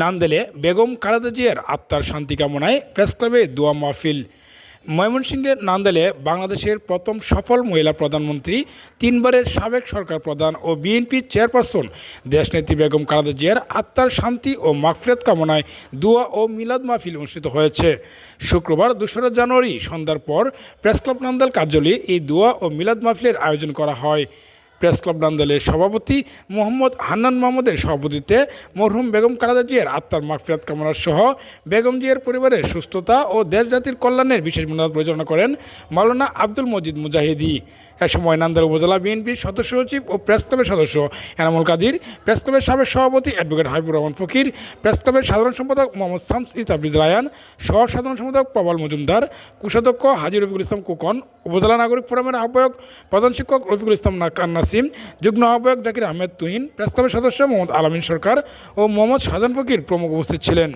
নান্দেলে বেগম খালেদা জিয়ার আত্মার শান্তি কামনায় প্রেসক্লাবে দোয়া মাহফিল। ময়মনসিংহের নান্দেলে বাংলাদেশের প্রথম সফল মহিলা প্রধানমন্ত্রী, তিনবারের সাবেক সরকার প্রধান ও বিএনপি চেয়ারপারসন দেশনেত্রী বেগম খালেদা জিয়ার আত্মার শান্তি ও মাগফিরাত কামনায় দোয়া ও মিলাদ মাহফিল অনুষ্ঠিত হয়েছে। শুক্রবার দোসরা জানুয়ারি সন্ধ্যার পর প্রেসক্লাব নান্দাল কার্যালয়ে এই দোয়া ও মিলাদ মাহফিলের আয়োজন করা হয়। প্রেস ক্লাব নান্দালের সভাপতি মোহাম্মদ হান্নান মাহমুদের সভাপতিত্বে মরহুম বেগম খালেদা জিয়ার আত্মার মাগফিরাত কামনা সহ বেগম জিয়ার পরিবারের সুস্থতা ও দেশ জাতির কল্যাণের বিশেষ মনোনাথ পরিচালনা করেন মাওলানা আব্দুল মজিদ মুজাহিদি। এ সময় নান্দাল উপজেলা বিএনপির সদস্য সচিব ও প্রেস ক্লাবের সদস্য এনামুল কাদির, প্রেস ক্লাবের সাবেক সভাপতি অ্যাডভোকেট হাবিবুর রহমান ফকির, প্রেস ক্লাবের সাধারণ সম্পাদক মোহাম্মদ শামস ইতাবরিজ রায়ান সহ সাধারণ সম্পাদক প্রবল মজুমদার, কোষাধ্যক্ষ হাজি রফিকুল ইসলাম কোকন, উপজেলা নাগরিক ফোরামের আহ্বায়ক প্রধান শিক্ষক রফিকুল ইসলাম নাকান নাসিম, যুগ্ম আহ্বায়ক জাকির আহমেদ তুহিন, প্রেস ক্লাবের সদস্য মোহাম্মদ আলামিন সরকার ও মোহাম্মদ শাহজান ফকির প্রমুখ উপস্থিত ছিলেন।